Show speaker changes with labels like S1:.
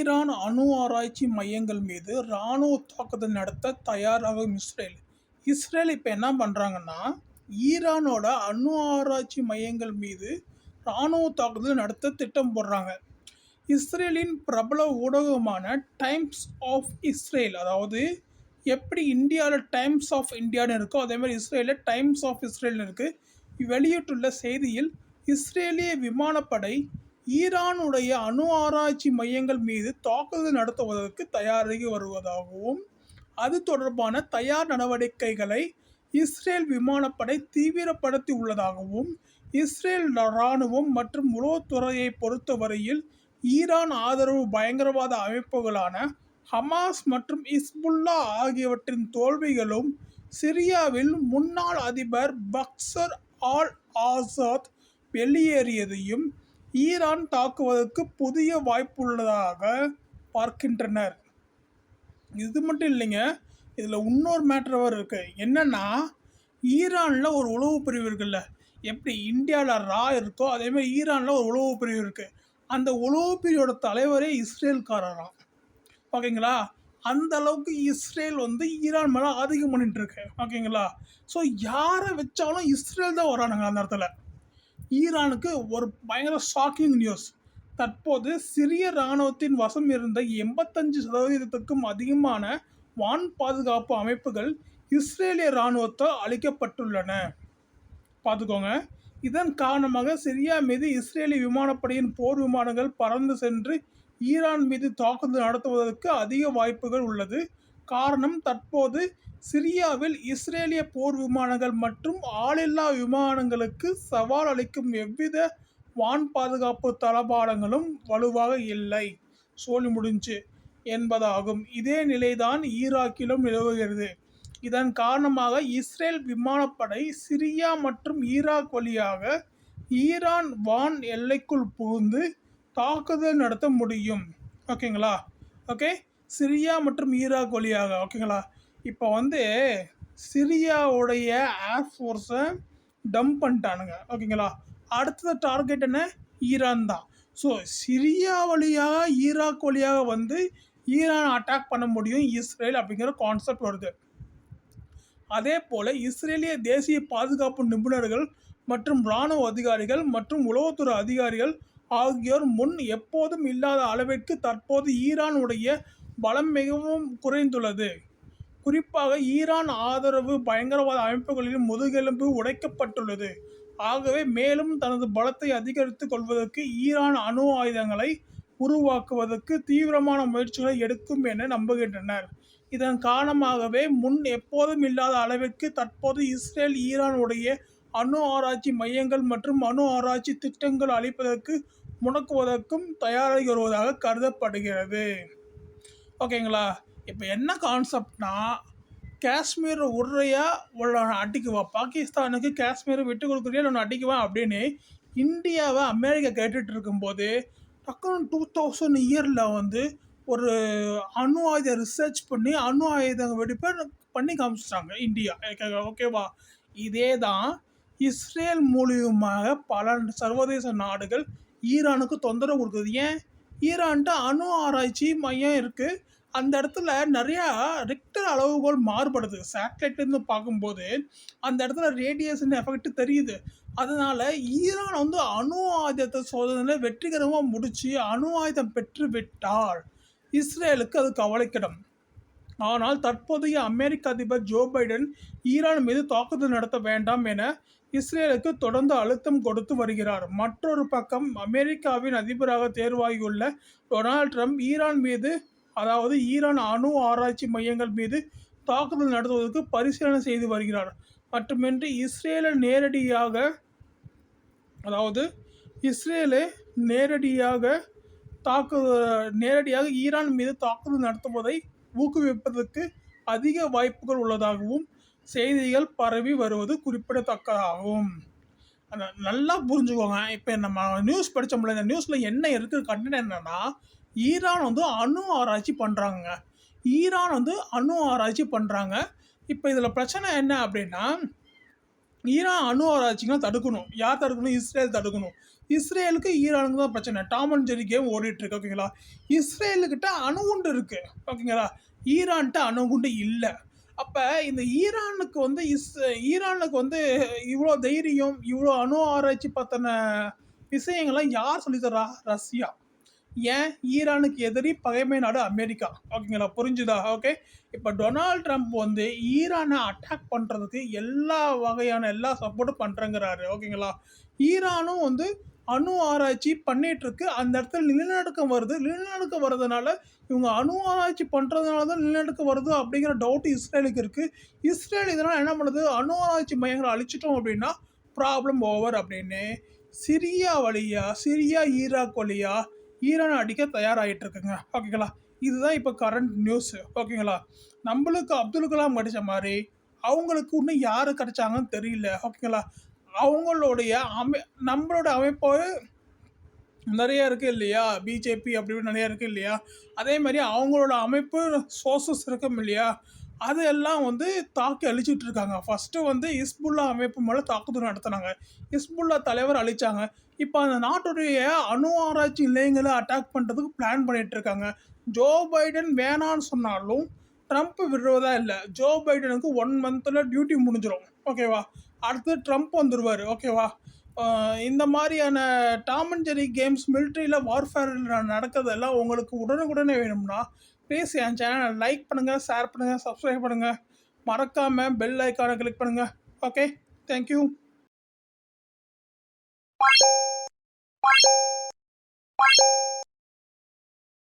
S1: Iran அணு ஆராய்ச்சி மையங்கள் மீது இராணுவ தாக்குதல் நடத்த தயாராகும் இஸ்ரேல். இஸ்ரேல் இப்போ என்ன பண்ணுறாங்கன்னா ஈரானோட அணு ஆராய்ச்சி மையங்கள் மீது இராணுவ தாக்குதல் நடத்த திட்டம் போடுறாங்க. இஸ்ரேலின் பிரபல ஊடகமான டைம்ஸ் ஆஃப் இஸ்ரேல் அதாவது எப்படி இந்தியாவில் டைம்ஸ் ஆஃப் இந்தியான்னு இருக்கோ அதே மாதிரி இஸ்ரேலில் டைம்ஸ் ஆஃப் இஸ்ரேல்னு இருக்குது வெளியிட்டுள்ள செய்தியில் இஸ்ரேலிய விமானப்படை ஈரானுடைய அணு ஆராய்ச்சி மையங்கள் மீது தாக்குதல் நடத்துவதற்கு தயாராகி வருவதாகவும் அது தொடர்பான தயார் நடவடிக்கைகளை இஸ்ரேல் விமானப்படை தீவிரப்படுத்தி உள்ளதாகவும் இஸ்ரேல் இராணுவம் மற்றும் உளவுத்துறையை பொறுத்தவரையில் ஈரான் ஆதரவு பயங்கரவாத அமைப்புகளான ஹமாஸ் மற்றும் இஸ்புல்லா ஆகியவற்றின் தோல்விகளும் சிரியாவில் முன்னாள் அதிபர் பக்சர் ஆல் ஆசாத் வெளியேறியதையும் ஈரான் தாக்குவதற்கு புதிய வாய்ப்புள்ளதாக பார்க்கின்றனர். இது மட்டும் இல்லைங்க இதில் இன்னொரு மேட்ரவர் இருக்குது என்னென்னா ஈரானில் ஒரு உளவு பிரிவு இருக்குல்ல எப்படி இந்தியாவில் ரா இருக்கோ அதேமாதிரி ஈரானில் ஒரு உளவு பிரிவு இருக்குது அந்த உளவு பிரிவோட தலைவரே இஸ்ரேல்காரராம். ஓகேங்களா? அந்த அளவுக்கு இஸ்ரேல் வந்து ஈரான் மேலே ஆதிக்கம் பண்ணிட்டு இருக்கு. ஓகேங்களா? ஸோ யாரை வச்சாலும் இஸ்ரேல் தான் வரானுங்க அந்த இடத்துல. ஈரானுக்கு ஒரு பயங்கர ஷாக்கிங் நியூஸ் தற்போது சிரிய இராணுவத்தின் வசம் இருந்த எண்பத்தஞ்சு சதவீதத்துக்கும் அதிகமான வான் பாதுகாப்பு அமைப்புகள் இஸ்ரேலிய இராணுவத்தால் அளிக்கப்பட்டுள்ளன பார்த்துக்கோங்க. இதன் காரணமாக சிரியா மீது இஸ்ரேலிய விமானப்படையின் போர் விமானங்கள் பறந்து சென்று ஈரான் மீது தாக்குதல் நடத்துவதற்கு அதிக வாய்ப்புகள் உள்ளது. காரணம் தற்போது சிரியாவில் இஸ்ரேலிய போர் விமானங்கள் மற்றும் ஆளில்லா விமானங்களுக்கு சவால் அளிக்கும் எவ்வித வான் பாதுகாப்பு தளபாடங்களும் வலுவாக இல்லை. சோழி முடிஞ்சு என்பதாகும். இதே நிலைதான் ஈராக்கிலும் நிலவுகிறது. இதன் காரணமாக இஸ்ரேல் விமானப்படை சிரியா மற்றும் ஈராக் வழியாக ஈரான் வான் எல்லைக்குள் புகுந்து தாக்குதல் நடத்த முடியும். ஓகேங்களா? ஓகே? சிரியா மற்றும் ஈராக் வழியாக ஓகேங்களா இப்போ வந்து சிரியாவுடைய ஏர்ஃபோர்ஸை டம்ப் பண்ணிட்டானுங்க ஓகேங்களா அடுத்த டார்கெட் என்ன? ஈரான் தான். ஸோ சிரியா வழியாக ஈராக் வழியாக வந்து ஈரான் அட்டாக் பண்ண முடியும் இஸ்ரேல் அப்படிங்கிற கான்செப்ட் வருது. அதே போல் இஸ்ரேலிய தேசிய பாதுகாப்பு நிபுணர்கள் மற்றும் இராணுவ அதிகாரிகள் மற்றும் உளவுத்துறை அதிகாரிகள் ஆகியோர் முன் எப்போதும் இல்லாத அளவிற்கு தற்போது ஈரானுடைய பலம் மிகவும் குறைந்துள்ளது. குறிப்பாக ஈரான் ஆதரவு பயங்கரவாத அமைப்புகளின் முதுகெலும்பு உடைக்கப்பட்டுள்ளது. ஆகவே மேலும் தனது பலத்தை அதிகரித்துக் கொள்வதற்கு ஈரான் அணு ஆயுதங்களை உருவாக்குவதற்கு தீவிரமான முயற்சிகளை எடுக்கும் என நம்புகின்றனர். இதன் காரணமாகவே முன் எப்போதும் இல்லாத அளவிற்கு தற்போது இஸ்ரேல் ஈரானுடைய அணு ஆராய்ச்சி மையங்கள் மற்றும் அணு ஆராய்ச்சி திட்டங்கள் அளிப்பதற்கு முடக்குவதற்கும் தயாராகி வருவதாக கருதப்படுகிறது. ஓகேங்களா? இப்போ என்ன கான்செப்ட்னா காஷ்மீர் உருறையாக உள்ள அடிக்குவா? பாகிஸ்தானுக்கு காஷ்மீரை விட்டு கொடுக்குறியா? நான் அடிக்குவேன் அப்படின்னு இந்தியாவை அமெரிக்கா கேட்டுட்டு இருக்கும்போது டக்குனு டூ தௌசண்ட் இயரில் வந்து ஒரு அணு ஆயுத ரிசர்ச் பண்ணி அணு ஆயுத வெடிப்பை பண்ணி காமிச்சிட்டாங்க இந்தியா. ஓகேவா? இதே தான் இஸ்ரேல் மூலியமாக பல சர்வதேச நாடுகள் ஈரானுக்கு தொந்தரவு கொடுக்குது. ஏன்? ஈரான்ட்டு அணு ஆராய்ச்சி மையம் இருக்குது அந்த இடத்துல நிறையா ரிக்டர் அளவுகோல் மாறுபடுது. சேட்டலைட்லேருந்து பார்க்கும்போது அந்த இடத்துல ரேடியேஷன் எஃபெக்ட் தெரியுது. அதனால் ஈரான் வந்து அணு ஆயுதத்தை சோதனை வெற்றிகரமாக முடித்து அணு ஆயுதம் பெற்று விட்டால் இஸ்ரேலுக்கு அது கவலைக்கிடம். ஆனால் தற்போதைய அமெரிக்க அதிபர் ஜோ பைடன் ஈரான் மீது தாக்குதல் நடத்த வேண்டாம் என இஸ்ரேலுக்கு தொடர்ந்து அழுத்தம் கொடுத்து வருகிறார். மற்றொரு பக்கம் அமெரிக்காவின் அதிபராக தேர்வாகியுள்ள டொனால்ட் ட்ரம்ப் ஈரான் மீது அதாவது ஈரான் அணு ஆராய்ச்சி மையங்கள் மீது தாக்குதல் நடத்துவதற்கு பரிசீலனை செய்து வருகிறார். மட்டுமின்றி இஸ்ரேலை நேரடியாக அதாவது இஸ்ரேலை நேரடியாக தாக்குதல் நேரடியாக ஈரான் மீது தாக்குதல் நடத்துவதை ஊக்குவிப்பதற்கு அதிக வாய்ப்புகள் உள்ளதாகவும் செய்திகள் பரவி வருவது குறிப்பிடத்தக்கதாகும். நல்லா புரிஞ்சுக்கோங்க. இப்போ நம்ம நியூஸ் படித்தோம்ல இந்த நியூஸில் என்ன இருக்குது கண்டென்ட் என்னென்னா ஈரான் வந்து அணு ஆராய்ச்சி பண்ணுறாங்க ஈரான் வந்து அணு ஆராய்ச்சி பண்ணுறாங்க இப்போ இதில் பிரச்சனை என்ன அப்படின்னா ஈரான் அணு ஆராய்ச்சிங்களாம் தடுக்கணும். யார் தடுக்கணும்? இஸ்ரேல் தடுக்கணும். இஸ்ரேலுக்கு ஈரானுக்கு தான் பிரச்சனை. டாம் அண்ட் ஜெரி கேம் ஓடிட்டுருக்கு ஓகேங்களா? இஸ்ரேலுக்கிட்ட அணுகுண்டு இருக்குது ஓகேங்களா? ஈரான்கிட்ட அணுகுண்டு இல்லை. அப்போ இந்த ஈரானுக்கு வந்து இஸ் ஈரானுக்கு வந்து இவ்வளோ தைரியம் இவ்வளோ அணு ஆராய்ச்சி பற்றின விஷயங்கள்லாம் யார் சொல்லித்தரா ரஷ்யா. ஏன் ஈரானுக்கு எதிரி பகைமை நாடு அமெரிக்கா? ஓகேங்களா புரிஞ்சுதா? ஓகே இப்போ டொனால்ட் ட்ரம்ப் வந்து ஈரானை அட்டாக் பண்ணுறதுக்கு எல்லா வகையான எல்லா சப்போர்ட்டும் பண்ணுறேங்கிறாரு ஓகேங்களா ஈரானும் வந்து அணு ஆராய்ச்சி பண்ணிகிட்ருக்கு அந்த இடத்துல நிலநடுக்கம் வருது. நிலநடுக்கம் வர்றதுனால இவங்க அணு ஆராய்ச்சி பண்ணுறதுனால தான் நிலநடுக்கம் வருது அப்படிங்கிற டவுட் இஸ்ரேலுக்கு இருக்குது இஸ்ரேல் இதனால் என்ன பண்ணுது? அணு ஆராய்ச்சி மையங்களை அழிச்சிட்டோம் அப்படின்னா ப்ராப்ளம் ஓவர் அப்படின்னு. சிரியா வழியா சிரியா ஈராக் வழியா ஈரான் அடிக்க தயாராகிட்டு இருக்குங்க ஓகேங்களா? இதுதான் இப்போ கரண்ட் நியூஸ் ஓகேங்களா? நம்மளுக்கு அப்துல் கலாம் கிடைச்ச மாதிரி அவங்களுக்கு இன்னும் யார் கிடைச்சாங்கன்னு தெரியல. ஓகேங்களா? அவங்களுடைய அமை நம்மளோட அமைப்பு நிறைய இருக்குது இல்லையா? பிஜேபி அப்படி இப்படி நிறைய இருக்குது இல்லையா? அதே மாதிரி அவங்களோட அமைப்பு சோர்சஸ் இருக்கும் இல்லையா? அதெல்லாம் வந்து தாக்கி அழிச்சிட்டு இருக்காங்க ஃபஸ்ட்டு வந்து இஸ்புல்லா அமைப்பு மேலே தாக்குதல் நடத்தினாங்க. இஸ்புல்லா தலைவர் அழிச்சாங்க. இப்போ அந்த நாட்டுடைய அணு ஆராய்ச்சி நிலையங்களை அட்டாக் பண்ணுறதுக்கு பிளான் பண்ணிட்டு இருக்காங்க ஜோ பைடன் வேணான்னு சொன்னாலும் ட்ரம்ப் விடுறதா இல்லை. ஜோ பைடனுக்கு ஒன் மந்தில் டியூட்டி முடிஞ்சிடும் ஓகேவா அடுத்து ட்ரம்ப் வந்துடுவார் ஓகேவா இந்த மாதிரியான டாம் அண்ட் ஜெரி கேம்ஸ் மிலிட்ரியில் வார்ஃபேரில் நடக்கிறதெல்லாம் உங்களுக்கு உடனுக்குடனே வேணும்னா ப்ளீஸ் என் சேனலை லைக் பண்ணுங்கள் ஷேர் பண்ணுங்கள் சப்ஸ்கிரைப் பண்ணுங்கள் மறக்காமல் பெல் ஐக்கானை கிளிக் பண்ணுங்கள் ஓகே தேங்க்யூ